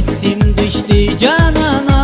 hevesim düştü canana.